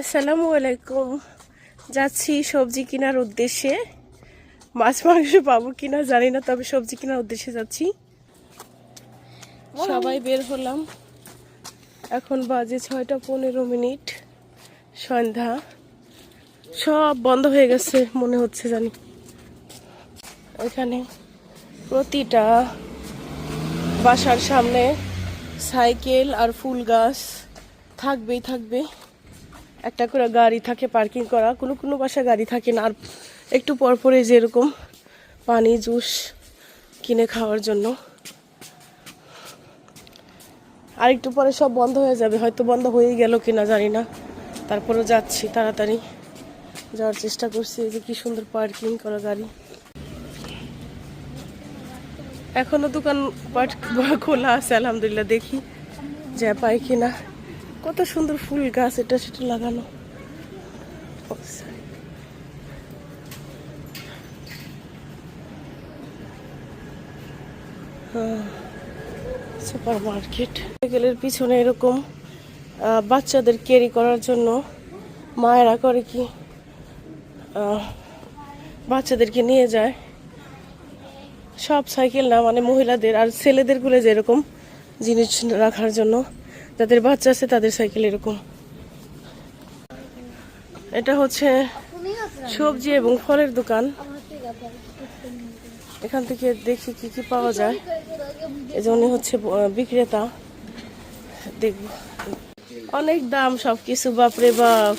আসসালামু আলাইকুম। যাচ্ছি সবজি কেনার উদ্দেশ্যে। মাছ মাংস পাবো কিনা জানি না তবে সবজি কেনার উদ্দেশ্যে যাচ্ছি। সবাই বের হলাম। এখন বাজে ছয়টা পনেরো মিনিট সন্ধ্যা। সব বন্ধ হয়ে গেছে মনে হচ্ছে জানি। এখানে প্রতিটা বাসার সামনে সাইকেল আর ফুল গাছ থাকবেই থাকবে একটা করে গাড়ি থাকে পার্কিং করা। কোনো কোনো বাসা গাড়ি থাকে না। আর একটু পর পরে যেরকম পানি, জুস কিনে খাওয়ার জন্য। আর একটু পরে সব বন্ধ হয়ে যাবে। হয়তো বন্ধ হয়েই গেল কিনা জানি না। তারপরেও যাচ্ছি তাড়াতাড়ি। যাওয়ার চেষ্টা করছি যে কি সুন্দর পার্কিং করা গাড়ি। এখনও দোকান পাট খোলা আছে, আলহামদুলিল্লাহ দেখি যা পাই কিনা। কত সুন্দর ফুল গাছ এটা সেটা লাগানো। সুপার মার্কেট সাইকেলের পিছনে এরকম বাচ্চাদের ক্যারি করার জন্য মায়েরা করে কি বাচ্চাদেরকে নিয়ে যায়। সব সাইকেল না মানে মহিলাদের আর ছেলেদেরগুলো যেরকম জিনিস রাখার জন্য। যাদের বাচ্চা আছে তাদের সাইকেল এরকম এটা হচ্ছে সবজি এবং ফলের দোকান এখান থেকে দেখি কি কি পাওয়া যায় এই যে উনি হচ্ছে আহ, বিক্রেতা দেখব অনেক দাম সব কিছু বাপরে বাপ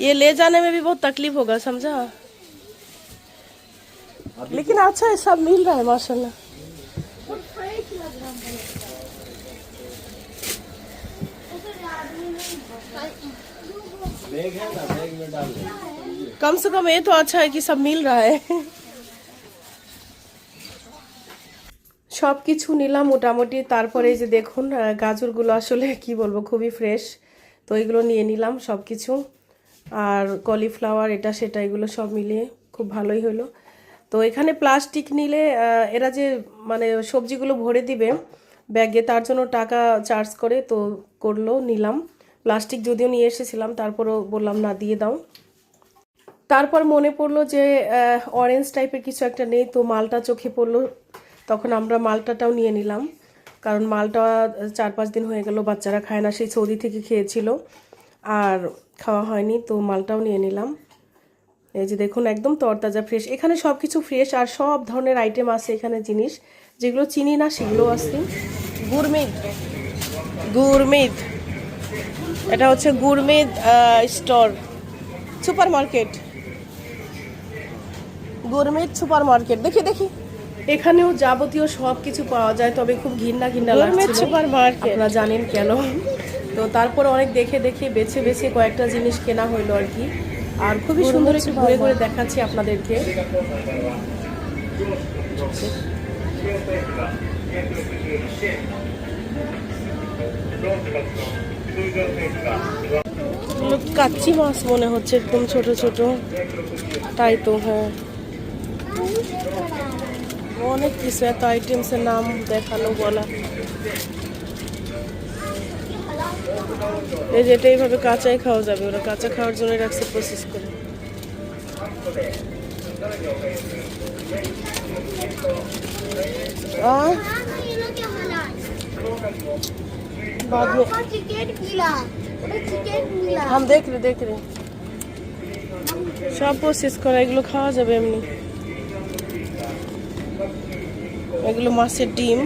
ये ले जाने में भी बहुत तकलीफ होगा समझा लेकिन अच्छा है सब मिल रहा है माशाल्लाह कम से कम ये तो अच्छा है कि सब मिल रहा है সব কিছু নিলাম মোটামুটি তারপরে এই যে দেখুন আহ, গাজরগুলো আসলে কি বলবো খুবই ফ্রেশ তো এগুলো নিয়ে নিলাম সব কিছু আর কলিফ্লাওয়ার এটা সেটা এগুলো সব মিলিয়ে খুব ভালোই হলো তো এখানে প্লাস্টিক নিলে আহ, এরা যে মানে সবজিগুলো ভরে দিবে ব্যাগে তার জন্য টাকা চার্জ করে তো করলো নিলাম প্লাস্টিক যদিও নিয়ে এসেছিলাম, তারপরও বললাম, না, দিয়ে দাও। তারপর মনে পড়ল যে অরেঞ্জ টাইপের কিছু একটা নেই, তো মালটা চোখে পড়ল। তখন আমরা মালটাটাও নিয়ে নিলাম, কারণ মালটা চার পাঁচ দিন হয়ে গেল, বাচ্চারা খায় না, সেই সৌদি থেকে খেয়েছিল, আর খাওয়া হয়নি, তো মালটাও নিয়ে নিলাম। এই যে দেখুন, একদম তরতাজা ফ্রেশ এখানে সব কিছু ফ্রেশ আর সব ধরনের আইটেম আছে এখানে জিনিস। যেগুলো চিনি না, সেগুলো আছে। গুরমিদ গুরমিদ এটা হচ্ছে গুরমিদ স্টোর সুপার মার্কেট গুরমিদ সুপার মার্কেট দেখি দেখি। এখানেও যাবতীয় সব কিছু পাওয়া যায় তবে খুব ঘিন্না ঘিন্না লাগছিল। সুপার মার্কেট আপনারা জানেন কেন? তো তারপর অনেক দেখে দেখে বেছে বেছে কয়েকটা জিনিস কেনা হইল আর কি। আর খুবই সুন্দর একটু ঘুরে ঘুরে দেখাচ্ছি আপনাদেরকে। কাচ্চি মাছ মনে হচ্ছে একদম ছোট ছোট। তাই তো হ্যাঁ। অনেক কিছু এত আইটেমসের নাম দেখানো বলা। এই যেটা এইভাবে কাঁচাই খাওয়া যাবে ওরা কাঁচা খাওয়ার জন্য রাখছে প্রসেস করে। आ, बाद में চিকেন মিলা ওটা চিকেন মিলা हम देख रहे देख रहे সব প্রসেস করা এগুলো খাওয়া যাবে এমনি এগুলো মাছের ডিম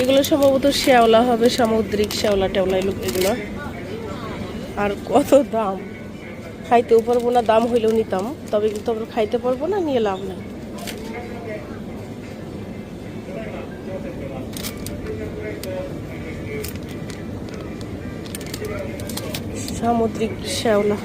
এগুলো সম্ভবত শ্যাওলা হবে, সামুদ্রিক শ্যাওলা টেওলা এগুলো। আর কত দাম? খাইতেও পারব না, দাম হইলেও নিতাম, তবে কিন্তু আমরা খাইতে পারব না, নিয়ে লাভ নেই। সামুদ্রিক শ্যাওলা।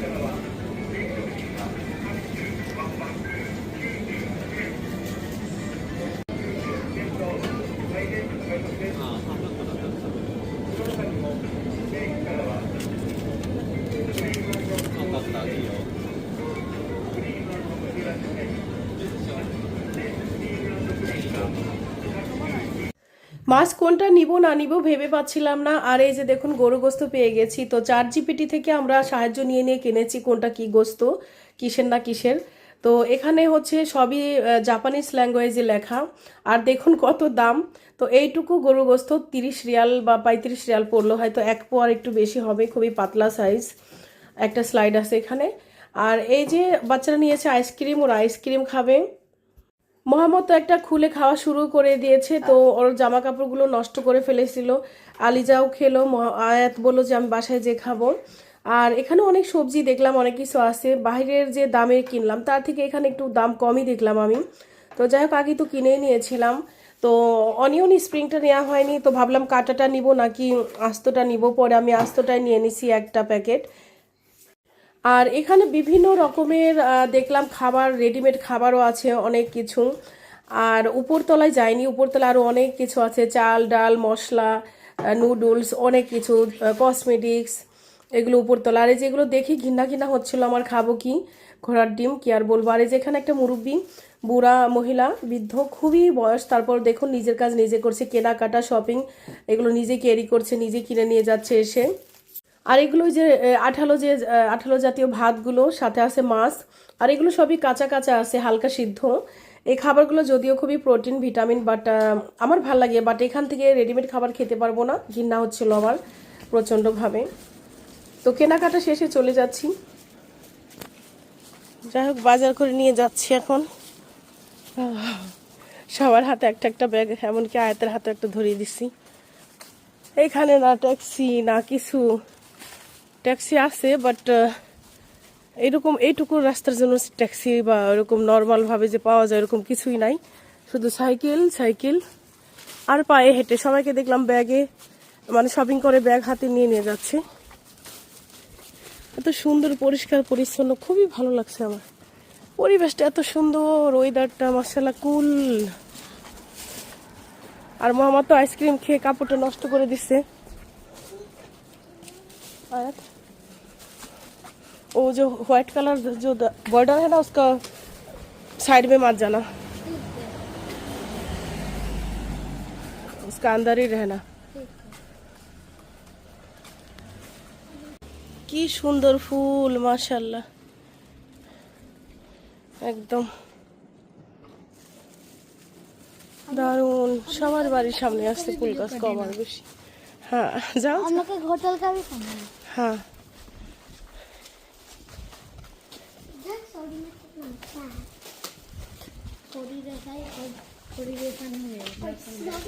মাছ কোনটা নিব, না নিব ভেবে পাচ্ছিলাম না। আর এই যে দেখুন গরু গোস্ত পেয়ে গেছি। তো চার জিপিটি থেকে আমরা সাহায্য নিয়ে নিয়ে কিনেছি কোনটা কি গোস্ত, কিসের না কিসের। তো এখানে হচ্ছে সবই জাপানিজ ল্যাঙ্গুয়েজে লেখা। আর দেখুন কত দাম। তো এইটুকু গরু গোস্ত তিরিশ রিয়াল বা পঁয়ত্রিশ রিয়াল পড়ল। হয়তো এক পোয়ার একটু বেশি হবে, খুবই পাতলা সাইজ একটা স্লাইড আছে এখানে। আর এই যে বাচ্চারা নিয়েছে আইসক্রিম ওরা আইসক্রিম খাবে। মোহাম্মদ তো একটা খুলে খাওয়া শুরু করে দিয়েছে, তো ওর জামা কাপড়গুলো নষ্ট করে ফেলেছিল। আলিজাও খেলো আয়াত বলল যে, আমি বাসায় যে খাব। আর এখানে অনেক সবজি দেখলাম, অনেক কিছু আছে। বাইরের যে দামে কিনলাম, তার থেকে এখানে একটু দাম কমই দেখলাম আমি। তো যাই হোক, আগে তো কিনেই নিয়েছিলাম। তো অনিয়ন স্প্রিংটা নেওয়া হয়নি, তো ভাবলাম কাটাটা নিব নাকি আস্তটা নিব? পরে আমি আস্তটাই নিয়ে নিছি একটা প্যাকেট। আর এখানে বিভিন্ন রকমের দেখলাম খাবার রেডিমেড খাবারও আছে অনেক কিছু। আর উপরতলায় যায়নি উপরতলা আরও অনেক কিছু আছে। চাল, ডাল, মশলা নুডলস অনেক কিছু কসমেটিক্স এগুলো উপরতলা। আর এই যেগুলো দেখি ঘিন্না ঘিন্না হচ্ছিল আমার খাব কি? ঘোড়ার ডিম, কি আর বলব? আর এই যে এখানে একটা মুরব্বী, বুড়া মহিলা, বৃদ্ধ, খুবই বয়স, তারপর দেখুন নিজের কাজ নিজে করছে, কেনাকাটা শপিং এগুলো নিজে ক্যারি করছে, নিজে কিনে নিয়ে যাচ্ছে এসে। আর এগুলো যে আঠালো যে আঠালো জাতীয় ভাতগুলো, সাথে আছে মাছ, আর এগুলো সবই কাঁচা কাঁচা আছে, হালকা সিদ্ধ। এই খাবারগুলো যদিও খুবই প্রোটিন ভিটামিন বাট আমার ভালো লাগে বাট এখান থেকে রেডিমেড খাবার খেতে পারব না। ঘৃণা হচ্ছিল আমার প্রচণ্ডভাবে। তো কেনাকাটা শেষে চলে যাচ্ছি। যাই হোক, বাজার করে নিয়ে যাচ্ছি এখন। সবার হাতে একটা একটা ব্যাগ, এমনকি আয়তের হাতে একটা ধরিয়ে দিচ্ছি এখানে না ট্যাক্সি, না কিছু। ট্যাক্সি আছে বাট এরকম এইটুকু রাস্তার জন্য ট্যাক্সি বা ওরকম নর্মালভাবে যে পাওয়া যায় এরকম কিছুই নাই। শুধু সাইকেল সাইকেল আর পায়ে হেঁটে। সবাইকে দেখলাম ব্যাগে মানে শপিং করে ব্যাগ হাতে নিয়ে নিয়ে যাচ্ছে। এত সুন্দর, পরিষ্কার, পরিচ্ছন্ন, খুবই ভালো লাগছে আমার। পরিবেশটা এত সুন্দর ওয়েদারটা মার্শাল্লা কুল আর মামা তো আইসক্রিম খেয়ে কাপড়টা নষ্ট করে দিচ্ছে। আর वो जो व्हाइट कलर जो बॉर्डर है ना उसका साइड में मत जाना उसका अंदर ही रहना কি সুন্দর ফুল মাশাল্লাহ একদম দারুণ সবার বাড়ির সামনে আসছে ফুল গাছ কম আর বেশি হ্যাঁ যাও हम लोग के होटल का भी खाना है হ্যাঁ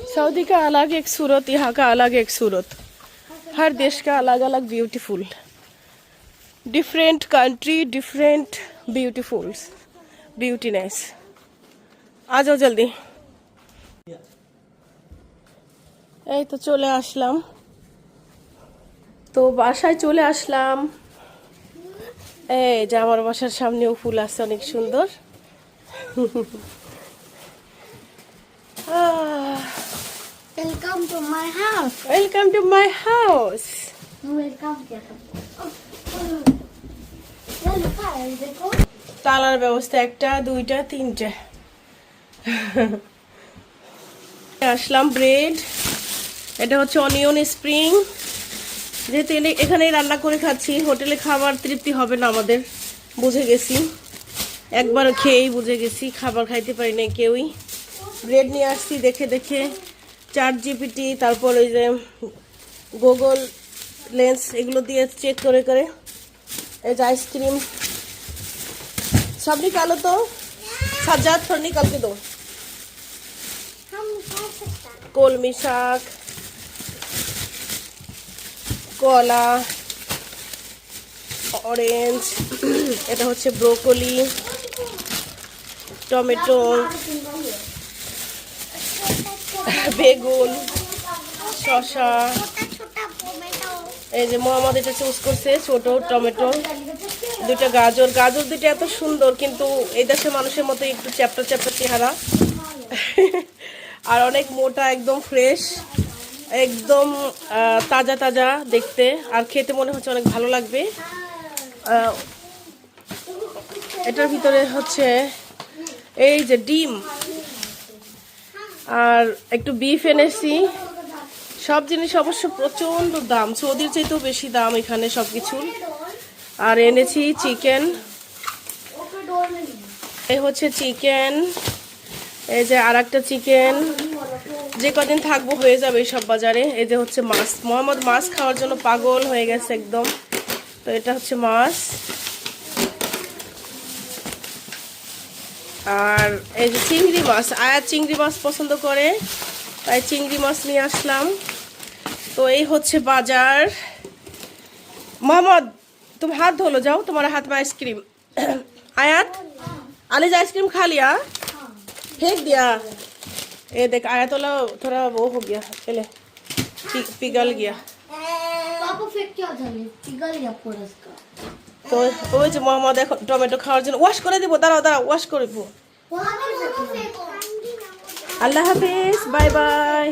सऊदी का अलग एक सूरत यहाँ का अलग एक सूरत हर देश का अलग अलग beautiful different country different beautiful beautiness आ जाओ जल्दी এই তো চলে আসলাম তো বাসায় চলে আসলাম এই যে আমার বাসার সামনেও ফুল আছে অনেক সুন্দর। Welcome welcome to my house তালার ব্যবস্থা একটা দুইটা তিনটা। আসলাম ব্রেড। এটা হচ্ছে অনিয়ন স্প্রিং। যেহেতু এখানেই রান্না করে খাচ্ছি, হোটেলে খাবার তৃপ্তি হবে না আমাদের, বুঝে গেছি। একবারও খেয়েই বুঝে গেছি, খাবার খাইতে পারি না কেউই। ব্রেড নিয়ে আসছি, দেখে দেখে। চার জিপিটি তারপর ওই যে গুগল লেন্স এগুলো দিয়ে চেক করে করে। এই যে আইসক্রিম সবনি কালো তো? সাজাত সবনি নিকালকে দো কলমি শাক। কলা অরেঞ্জ এটা হচ্ছে ব্রোকলি টমেটো বেগুন শশা এই যে মোহাম্মদ এটা চুজ করছে, ছোট টমেটো দুটা গাজর। গাজর দুটো এত সুন্দর, কিন্তু এই দেশে মানুষের মতো একটু চ্যাপটা চ্যাপটা চেহারা। আর অনেক মোটা, একদম ফ্রেশ একদম তাজা তাজা দেখতে। আর খেতে মনে হচ্ছে অনেক ভালো লাগবে। এটার ভিতরে হচ্ছে এই যে ডিম। আর একটু বিফ এনেছি। সব জিনিস অবশ্য প্রচণ্ড দাম। সৌদির চাইতেও বেশি দাম এখানে সব কিছুর আর এনেছি চিকেন এই হচ্ছে চিকেন এই যে আর একটা চিকেন যে কদিন থাকব হয়ে যাবে সব বাজারে। এই যে হচ্ছে মাছ। মোহাম্মদ মাছ খাওয়ার জন্য পাগল হয়ে গেছে একদম। তো এটা হচ্ছে মাছ। আর এই যে চিংড়ি মাছ। আয়া চিংড়ি মাছ পছন্দ করে তাই চিংড়ি মাছ নিয়ে আসলাম। তো এই হচ্ছে বাজার। মোহাম্মদ তুমি হাত ধোলো যাও তোমার হাত মা আইসক্রিম। আয়াত আলিজ আইসক্রিম খালিয়া হ্যাঁ। ফেক দিয়া। ये देख आयात वाला थोड़ा वो हो गया चले पि- पिघल गया পাপা ফেক क्या জানে পিগল গিয়া পুরস্কার তো ওই যে মোহাম্মদ এখন টমেটো খাওয়ার জন্য ওয়াশ করে দিব দাঁড়াও দাঁড়াও ওয়াশ করে দিব পাপা ফেক আল্লাহ হাফিজ বাই বাই